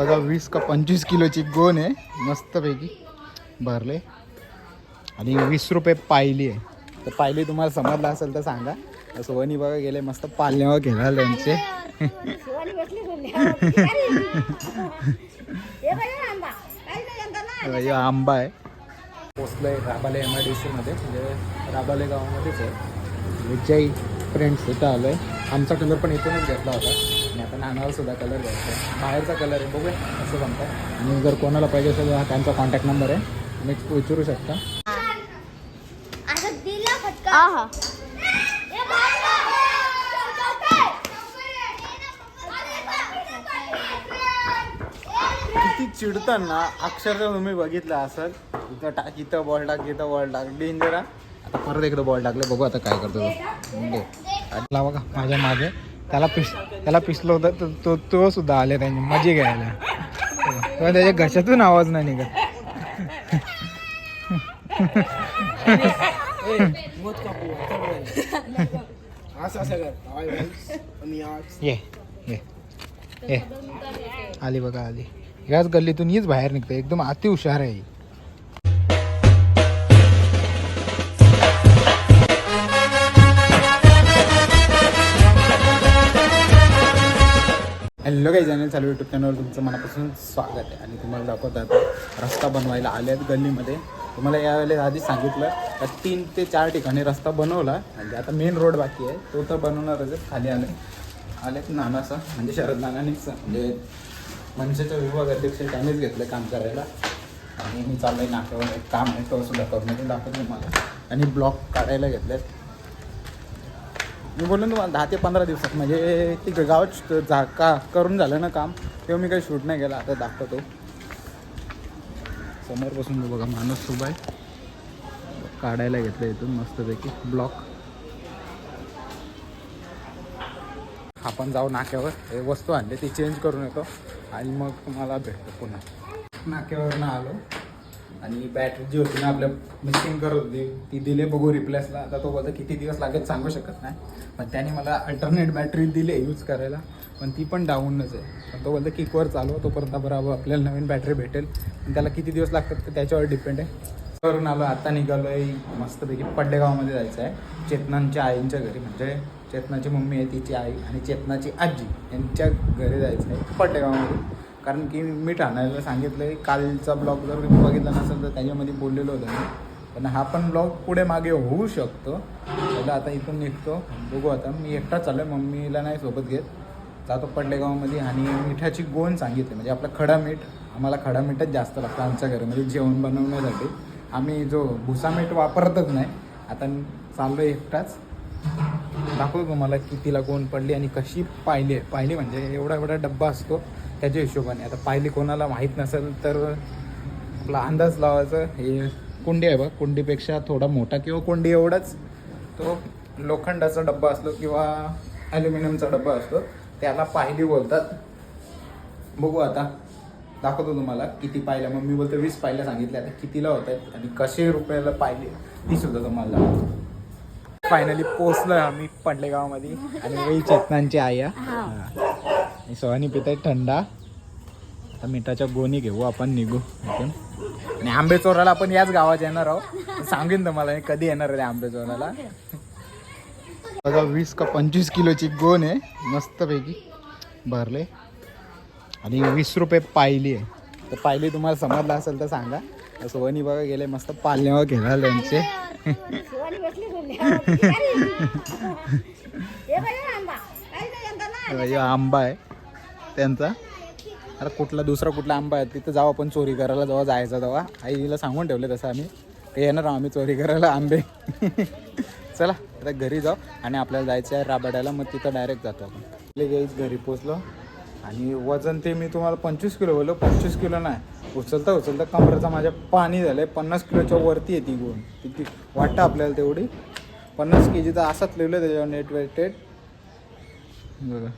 बघा वीस का पंचवीस किलोची गोन आहे. मस्तपैकी भरले. आणि वीस रुपये पायली आहे. तर पायली तुम्हाला समजलं असेल तर सांगा. सोहनी बघा गेले मस्त पालण्यावर घेणार त्यांचे. आंबा आहे. नाही आहे पोचलोय राबाले एम आय डी सीमध्ये म्हणजे राबाले गावामध्येच आहे. विजयी. फ्रेंड्स इथं आलो आहे आमचा कलर पण इथूनच घेतला होता. आणि आता नानाला सुद्धा कलर घ्यायचा आहे. बाहेरचा कलर आहे बघूया असं जमतं आणि जर कोणाला पाहिजे असेल तर हा त्यांचा कॉन्टॅक्ट नंबर आहे. तुम्ही विचारू शकता. असं दिला फटका किती चिडताना अक्षरशः तुम्ही बघितलं असेल इथं टाक इथं बॉल टाक इथं बॉल टाक. डेंजर आता परत एकदा बॉल टाकले बघू आता काय करतो लावा का? माझ्या मागे. त्याला पिस त्याला पिसलं होतं तर तो तो सुद्धा आले त्यांनी. मजे घ्यायला. तेव्हा त्याच्या घशातून आवाज नाही निघत. ये ये ये. आली बघा आली. याच गल्लीतून हीच बाहेर निघते. एकदम अति हुशार आहे हॅलो काही चॅनल चालू यूट्यूब चॅनलवर तुमचं मनापासून स्वागत आहे. आणि तुम्हाला दाखवतात रस्ता बनवायला आले आहेत गल्लीमध्ये. तुम्हाला यावेळेला आधी सांगितलं तर तीन ते चार ठिकाणी रस्ता बनवला म्हणजे आता मेन रोड बाकी आहे. तो तर बनवणारच आहे खाली आले. आलेत नानाचा म्हणजे शरद नानानेच म्हणजे मनसेचा विभाग अध्यक्ष त्यांनीच घेतलं काम करायला. आणि मी चाललंय नाक्यावर एक काम आहे तो सुद्धा करून दाखवत दाखवतो मला आणि ब्लॉक काढायला घेतलेत. मी बोललो ना तुम्हाला दहा ते पंधरा दिवसात म्हणजे ती गावात जा का करून झालं ना काम तेव्हा मी काही शूट नाही केलं आता दाखवतो. समोर बसून बघा माणूस उभा आहे. काढायला घेतलं इथून मस्तपैकी ब्लॉक आपण जाऊ नाक्यावर हे वस्तू आणली ती चेंज करून येतो. आणि मग तुम्हाला भेटतो पुन्हा. नाक्यावर ना आलो. आणि बॅटरी जी होती ना आपल्या मिसिंग करत होती ती दिले बघू रिप्लेसला आता तो बोलतो किती दिवस लागेल सांगू शकत नाही. पण त्याने मला अल्टरनेट बॅटरी दिली यूज करायला पण ती पण डाऊनच आहे. पण तो बोलतो किकवर चालू तोपर्यंत बरोबर आपल्याला नवीन बॅटरी भेटेल. आणि त्याला किती दिवस लागतात ते त्याच्यावर डिपेंड आहे. करून आलो आता निघालो आहे मस्तपैकी पड्डेगावमध्ये जायचं आहे चेतनांच्या आईंच्या घरी. म्हणजे चेतनाची मम्मी आहे तिची आई आणि चेतनाची आजी यांच्या घरी जायचं आहे पड्डेगावमध्ये. कारण की मी ठाण्याला सांगितलं आहे कालचा ब्लॉग जर तुम्ही बघितला नसेल तर त्याच्यामध्ये बोललेलो होतो मी. पण हा पण ब्लॉग पुढे मागे होऊ शकतो. त्याला आता इथून निघतो. बघू आता. मी एकटाच चाललो आहे मम्मीला नाही सोबत घेत. जातो पडलेगावमध्ये आणि मिठाची गोण सांगितली. म्हणजे आपलं खडा मीठ. आम्हाला खडा मीठच जास्त लागतं आमच्या घरामध्ये जेवण बनवण्यासाठी. आम्ही जो भुसा मीठ वापरतच नाही. आता चाललो एकटाच. दाखवतो तुम्हाला कितीला कोण पडली आणि कशी पाहिली आहे. पाहिली म्हणजे एवढा एवढा डब्बा असतो. त्याच्या हिशोबाने. आता पाहिली कोणाला माहीत नसेल तर आपला अंदाज लावायचा. हे कुंडी आहे बघ. कुंडीपेक्षा थोडा मोठा किंवा कुंडी एवढाच तो लोखंडाचा डब्बा असतो किंवा ॲल्युमिनियमचा डब्बा असतो. त्याला पाहिली बोलतात. बघू आता. दाखवतो तुम्हाला किती पाहिल्या. मग मी बोलतो वीस पाहिल्या सांगितल्या. आता कितीला होत आहेत आणि कसे रुपयाला पाहिले. ती सुद्धा तुम्हाला दाखवतो. फायनली पोचलोय आम्ही पडलेगावमध्ये. आणि वही चेतनांची आई आहे. हा. आणि सोहानी पिताय थंडा. आता मिठाच्या गोणी घेऊ आपण निघू इथून. आणि आंबे चोराला आपण याच गावात येणार आहोत. सांगेन तुम्हाला कधी येणार आहे आंबे चोराला बघा वीस का पंचवीस किलोची गोण आहे. मस्तपैकी भरले. आणि वीस रुपये पायली आहे. तर पायली तुम्हाला समजलं असेल तर सांगा. सोहनी बघा गेले मस्त पालण्यावर घेणार त्यांचे. आंबा आहे. त्यांचा? अरे कुठला दुसरा कुठला आंबा आहे? तिथं जाऊ आपण चोरी करायला जेव्हा जायचं तेव्हा. आईला सांगून ठेवले तसं आम्ही. ते येणार आहोत आम्ही चोरी करायला आंबे. चला आता घरी जाऊ आणि आपल्याला जायचं आहे राबाड्याला. मग तिथं डायरेक्ट जातो आपण. लगेच घरी पोचलो. आणि वजन ते मी तुम्हाला पंचवीस किलो बोललो. पंचवीस किलो नाही. उचलता उचलता कमरेचा माझ्या पाणी झालं आहे पन्नास किलोच्या वरती आहे ती गुण. ती वाटतं आपल्याला तेवढी. पन्नास के जीचा असाच लिहिलं त्याच्यावर नेट वेटेड बघा.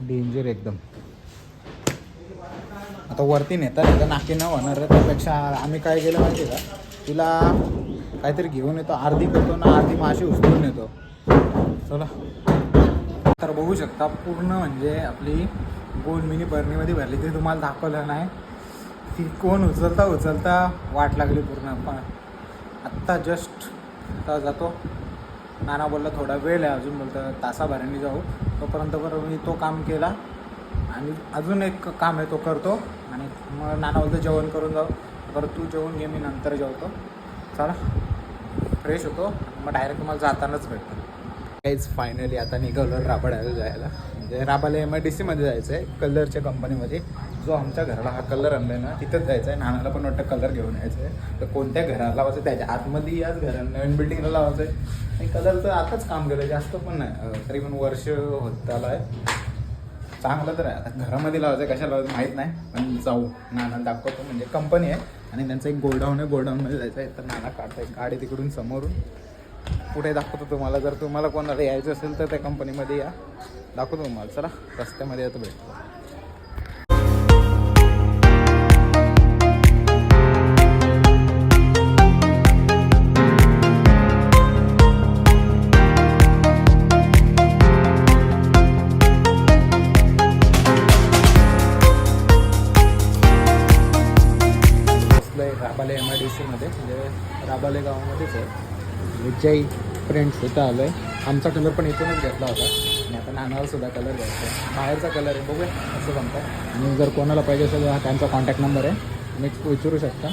डेंजर एकदम. आता वरती नेता नेता नाकी न होणार आहे त्यापेक्षा आम्ही काय केलं माहिती का? तिला काहीतरी घेऊन येतो अर्धी करतो ना अर्धी माशी उचलून येतो चला. तर बघू शकता पूर्ण म्हणजे आपली गोल मिनी बर्नीमध्ये भरली. ती तुम्हाला दाखवलं नाही. ती कोण उचलता उचलता वाट लागली पूर्ण. पण आत्ता जस्ट आता जातो. नाना बोलला थोडा वेळ आहे अजून. बोलतं तासाभराने जाऊ. तोपर्यंत बरं मी तो काम केला. आणि अजून एक काम आहे तो करतो. आणि मग नाना बोलतं जेवण करून जाऊ. बरं तू जेवण घे मी नंतर जेवतो. चला फ्रेश होतो. मग डायरेक्ट तुम्हाला जातानाच भेटतो. काहीच फायनली आता निघालो राबडायला जायला. म्हणजे राबाला एम आय डी सीमध्ये जायचं आहे कलरच्या कंपनीमध्ये जो आमच्या घराला हा कलर आणला आहे ना तिथंच जायचं आहे नानाला पण वाटतं कलर घेऊन यायचं आहे तर कोणत्या घराला लावायचं? त्याच्या आतमध्ये याच घरा नवीन बिल्डिंगला लावायचं आहे आणि कलरचं आताच काम केलं जास्त पण नाही. तरी पण वर्ष होत आलं आहे चांगलं तर आहे. आता घरामध्ये लावायचं आहे, कशा लावायचं माहीत नाही. पण जाऊ. नाना दाखवतो. म्हणजे कंपनी आहे. आणि त्यांचं एक गोडाऊन आहे. गोडाऊनमध्ये जायचं आहे तर नाना काढताय. गाडी तिकडून समोरून. पुढे दाखवतो तुम्हाला. जर तुम्हाला कोणाला यायचं असेल तर त्या कंपनीमध्ये या. दाखवतो तुम्हाला. चला रस्त्यामध्ये आता भेटतो आहे राबाले एम आय डी सीमध्ये म्हणजे राबाले गावामध्येच आहे. विजय फ्रेंड्स इथं आलो आहे आमचा कलर पण इथूनच घेतला होता. आणि आता नानावर सुद्धा कलर घ्यायचा आहे बाहेरचा कलर आहे. बघूया असं सांगतात आणि जर कोणाला पाहिजे असेल तर हा त्यांचा कॉन्टॅक्ट नंबर आहे. मी विचारू शकता.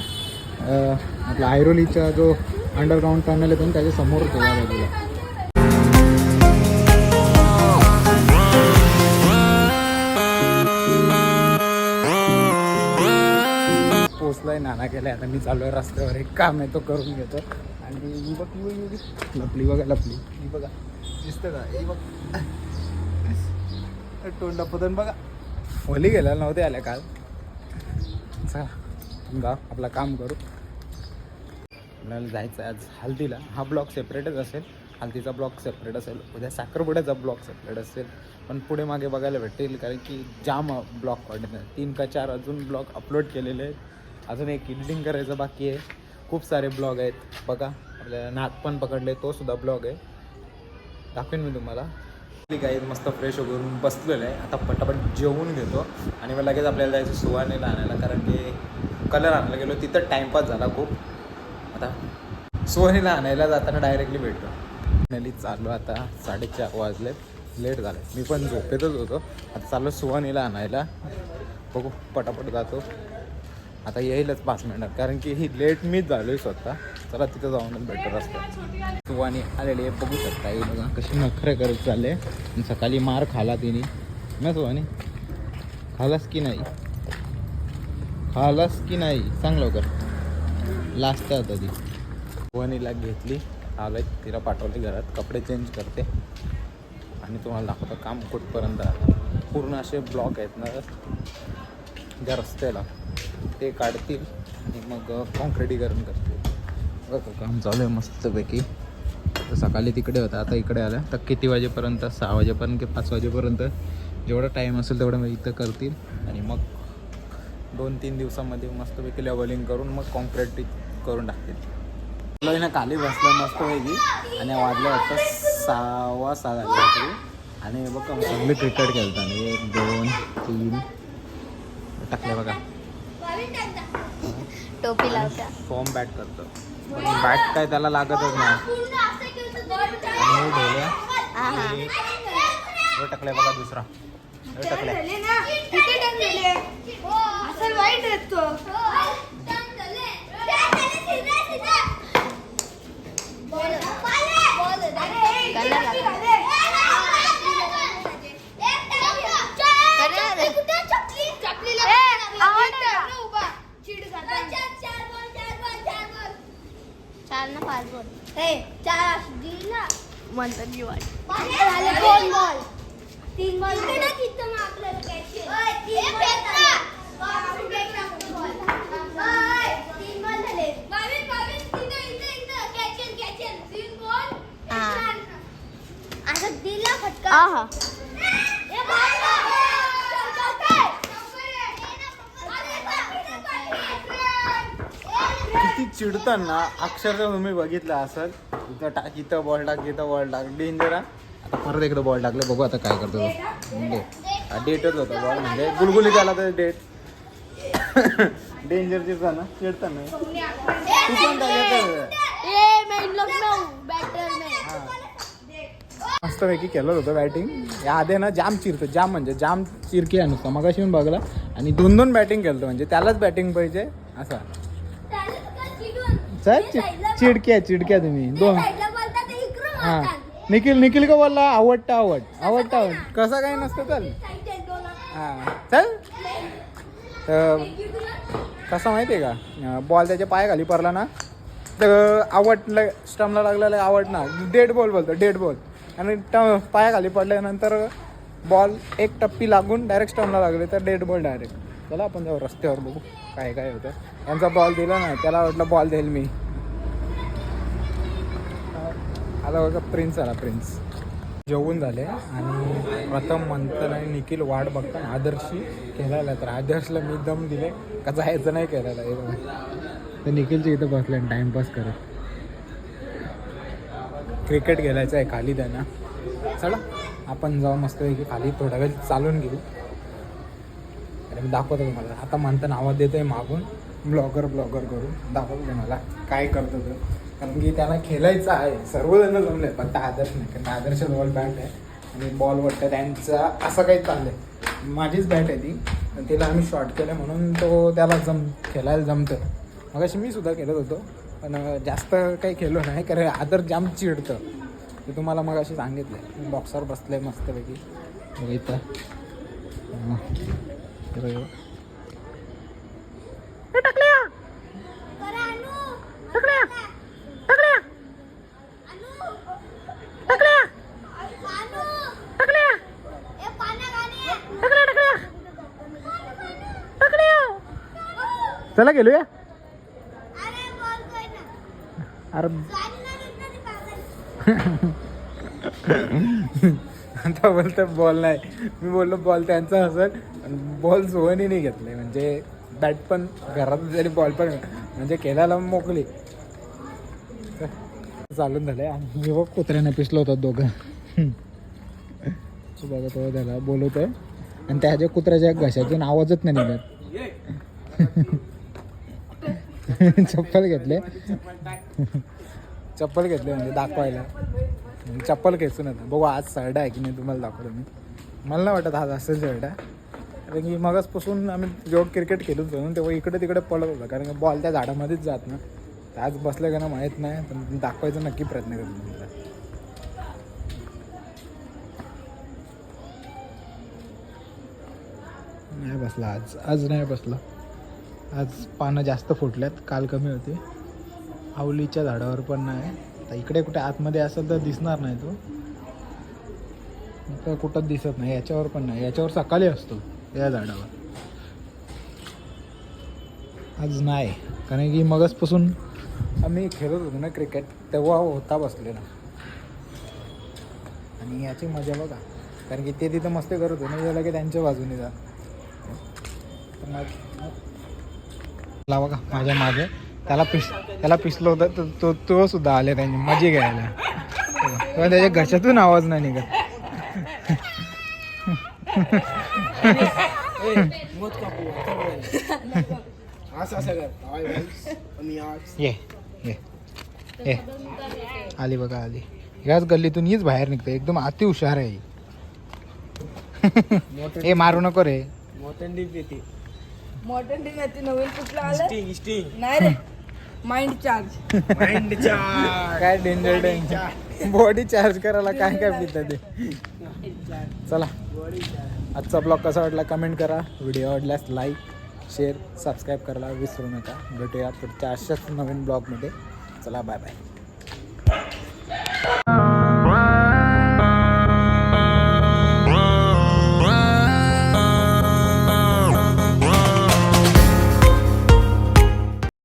आपला ऐरोलीचा जो अंडरग्राऊंड टनल आहे पण त्याच्यासमोर केला पाहिजे पोचलाय नाना केलाय आता मी चालू आहे रस्त्यावर. एक काम आहे तो करून घेतो. आणि ही बघ ही बघ. लपली बघा लपली. ही बघा दिसतं का? ही बघ. तोंड पदन बघा. होली गेला नव्हते आल्या काल. चला जा आपलं काम करू. आपल्याला जायचं आहे आज हल्दीला. हा ब्लॉक सेपरेटच असेल. हल्दीचा ब्लॉक सेपरेट असेल. उद्या साखरपुड्याचा ब्लॉक सेपरेट असेल. पण पुढे मागे बघायला भेटेल कारण की जाम ब्लॉक पडले तीन का चार अजून ब्लॉग अपलोड केलेले आहेत. अजून एक एडिटिंग करायचं बाकी आहे. खूप सारे ब्लॉग आहेत. बघा आपल्याला नाक पण पकडले तो सुद्धा ब्लॉग आहे. दाखवेन मी तुम्हाला. काही मस्त फ्रेश वगैरे बसलेलं आहे. आता पटापट जेवून घेतो. आणि मग लगेच आपल्याला जायचं सुवानेला आणायला कारण की कलर आणायला गेलो. तिथं टाईमपास झाला खूप. आता सुवानीला आणायला जाताना डायरेक्टली भेटतो फायनली चाललो आता. साडेचार वाजलेत लेट झालं. मी पण झोपेतच होतो. आता चाललो सुवानीला आणायला बघू पटापट जातो. आता येईलच पाच मिनिटात. कारण की ही लेट मीच झालोय स्वतः. चला तिथं जाऊनच बेटर असतं. सुवानी आलेली आहे बघू शकता. ही बघा कशी नखरे करत चालले. आणि सकाळी मार खाला तिने. ना सुवानी खालास की नाही? खालास की नाही? सांग लवकर. लास्ट आता ती. सुवानीला घेतली. आलं तिला पाठवली घरात. कपडे चेंज करते. आणि तुम्हाला दाखवतं काम कुठपर्यंत पूर्ण असे ब्लॉक आहेत ना. ज्या रस्त्याला ते काढतील आणि मग कॉन्क्रिटीकरण करतील. बघा काम चालू आहे मस्तपैकी. सकाळी तिकडे होता आता इकडे आला. तर किती वाजेपर्यंत? सहा वाजेपर्यंत की पाच वाजेपर्यंत? जेवढा टाईम असेल तेवढं मग इथं करतील. आणि मग दोन तीन दिवसामध्ये मस्तपैकी लेवलिंग करून मग कॉन्क्रीट करून टाकतील. ना खाली बसलं मस्तपैकी. आणि वाजलं वाटतं सहावा सहा झाले आणि बघा चांगली क्रिकेट खेळतात. एक दोन तीन टाकले बघा. टोपी लावता. फॉर्म बॅट करतो. बॅट काय त्याला लागतच नाही. आणि हे ढोल्या हा हा. हे हे टाकले बघा दुसरा. हे टाकले वाईट येतो चार ना पाच बॉल चार दिला म्हणतात जी वाट झाले दोन बॉल तीन बॉल असं दिला फटका आहा किती चिडताना अक्षरशः तुम्ही बघितलं असेल इथं टाक इथं बॉल टाक इथं बॉल टाक. डेंजर आता परत एकदा बॉल टाकले बघू आता काय करतो. डेटच होता बॉल म्हणजे. गुलगुली झाला तर डेट डेंजरची ना चिडताना. तू पण टाकत ए मैं इन लोग में हूँ बैटर में मस्तपैकी केलं होतं बॅटिंग या आधी ना जाम चिरतं जाम म्हणजे जाम चिरकी आहे नुसतं. मग अशी बघला. आणि दोन दोन बॅटिंग केलं म्हणजे त्यालाच बॅटिंग पाहिजे असा. सर चिडक्या चिडक्या तुम्ही. दोन. हा. निखिल निखिल का बोलला? आवडता आवड. आवडता आवड. कसं काही नसतं चल. हा. चल. तर कसं माहिती आहे का? बॉल त्याच्या पायाखाली पडला ना तर आवडलं स्टमला लागलेला आवड ना डेड बॉल बोलतो डेड बॉल आणि ट पायाखाली पडल्यानंतर बॉल एक टप्पी लागून डायरेक्ट स्टमला लागले तर डेड बॉल डायरेक्ट चला आपण जाऊ रस्त्यावर बघू काय काय होतं. यांचा बॉल दिला ना त्याला वाटलं बॉल देईल मी. आला बघा प्रिन्स आला प्रिन्स जेवून झाले आणि प्रथम मंथन आणि निखिल वाट बघता आदर्शी खेळायला तर आदर्शला मी दम दिले का जायचं नाही खेळायला हे तर निखिलच्या इथं बसले टाइमपास करत. क्रिकेट खेळायचं आहे खाली त्यांना. चला आपण जाऊ मस्तपैकी खाली. थोडा वेळ चालून घेऊ. अरे मी दाखवतो तुम्हाला. आता म्हणताना आवाज देतो आहे मागून. ब्लॉगर ब्लॉगर करून दाखवतो तुम्हाला काय करतो तर कारण की त्याला खेळायचं आहे. सर्वजण जमले फक्त आदर्श नाही. कारण आदर्श बॉल बॅट आहे. आणि बॉल वाटतं त्यांचा असं काही चाललंय. माझीच बॅट आहे ती. पण तिला आम्ही शॉर्ट केलं म्हणून तो त्याला जम खेळायला जमतं मग अशी मी सुद्धा खेळत होतो. पण अं, जास्त काही खेळलो नाही कारण आदर जाम चिडतं. ते तुम्हाला मग अशी सांगितलं बॉक्सर बसले मस्तपैकी. बघ इथं. चला गेलूया? अरे आता बोलतं बॉल नाही. मी बोललो बॉल त्यांचा असेल. बॉल सोहनी नाही घेतले म्हणजे बॅट पण घरात जरी बॉल पण म्हणजे केल्याला मोकली चालून झालं आणि बघ कुत्र्याने पिसलो होतं दोघं. बघा तो त्याला बोलवतोय. आणि त्याच्या कुत्र्याच्या घशातून आवाजच नाही निघत. चप्पल घेतले. चप्पल घेतली म्हणजे दाखवायला. म्हणजे चप्पल खेचून आता बघू आज सर्ड आहे की नाही तुम्हाला दाखवतो मी. मला नाही वाटत आज असेल सर्ड आहे. कारण की मगचपासून आम्ही जेव्हा क्रिकेट खेळत होतो तेव्हा इकडे तिकडे पडत होता. कारण की बॉल त्या झाडामध्येच जात ना. तर आज बसलं का ना माहीत नाही पण दाखवायचा नक्की प्रयत्न करतो तुम्हाला नाही बसला आज. आज नाही बसला. आज पानं जास्त फुटल्यात. काल कमी होते. आवलीच्या झाडावर पण नाही. तर इकडे कुठे आतमध्ये असेल तर दिसणार नाही तो. तर कुठं दिसत नाही याच्यावर पण नाही. याच्यावर सकाळी असतो या झाडावर. आज नाही कारण की मगचपासून आम्ही खेळत होतो ना क्रिकेट तेव्हा होता बसलेला. आणि याची मजा बघा कारण की ते तिथं मस्ती करत होते ना की त्यांच्या बाजूने जा लावा का माझ्या मागे. त्याला पिस त्याला पिसलो होतं तर तो तो सुद्धा आले त्यांनी मजे घ्यायला. तेव्हा त्याच्या घशातून आवाज नाही निघत. ये ये ये. आली बघा आली. याच गल्लीतून हीच बाहेर निघते एकदम अति हुशार आहे हे. मारू नको रे. मॉटन डी मध्ये नवीन कुठलं आलं? नाही रे. माइंड चार्ज काय डेंजर डेंजर बॉडी चार्ज करायला काय काय पितात ते? चला. आजचा ब्लॉग कसा वाटला कमेंट करा. व्हिडिओ आवडल्यास लाईक शेअर सबस्क्राईब करायला विसरू नका. भेटूया पुढच्या अशाच नवीन ब्लॉगमध्ये चला बाय बाय